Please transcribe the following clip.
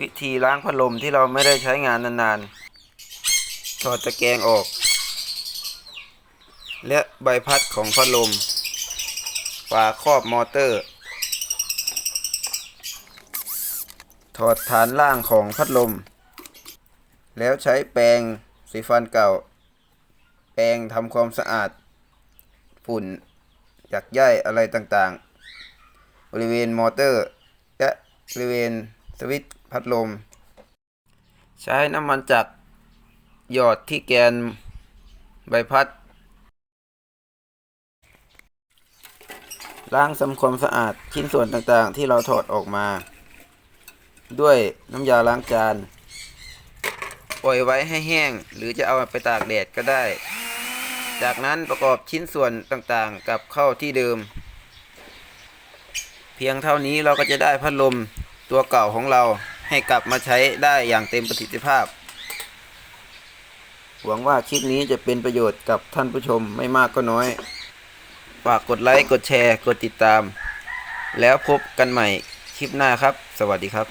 วิธีล้างพัดลมที่เราไม่ได้ใช้งานนานๆถอดตะแกรงออก และใบพัดของพัดลม ฝาครอบมอเตอร์ ถอดฐานล่างของพัดลม แล้วใช้แปรงสีฟันเก่า แปรงทำความสะอาด ฝุ่นหยักใยอะไรต่างๆ บริเวณมอเตอร์ และบริเวณ สวิตช์พัดลม ใช้น้ำมันจักหยอดที่แกนใบพัด ล้างทำความสะอาดชิ้นส่วนต่างๆ ที่เราถอดออกมา ด้วยน้ำยาล้างจาน ปล่อยไว้ให้แห้ง หรือจะเอาไปตากแดดก็ได้ จากนั้นประกอบชิ้นส่วนต่างๆ กลับเข้าที่เดิม เพียงเท่านี้เราก็จะได้พัดลม ตัวเก่าของเราให้กลับมาใช้ได้อย่างเต็มประสิทธิภาพ หวังว่าคลิปนี้จะเป็นประโยชน์กับท่านผู้ชมไม่มากก็น้อย ฝากกดไลค์ กดแชร์ กดติดตาม แล้วพบกันใหม่คลิปหน้าครับ สวัสดีครับ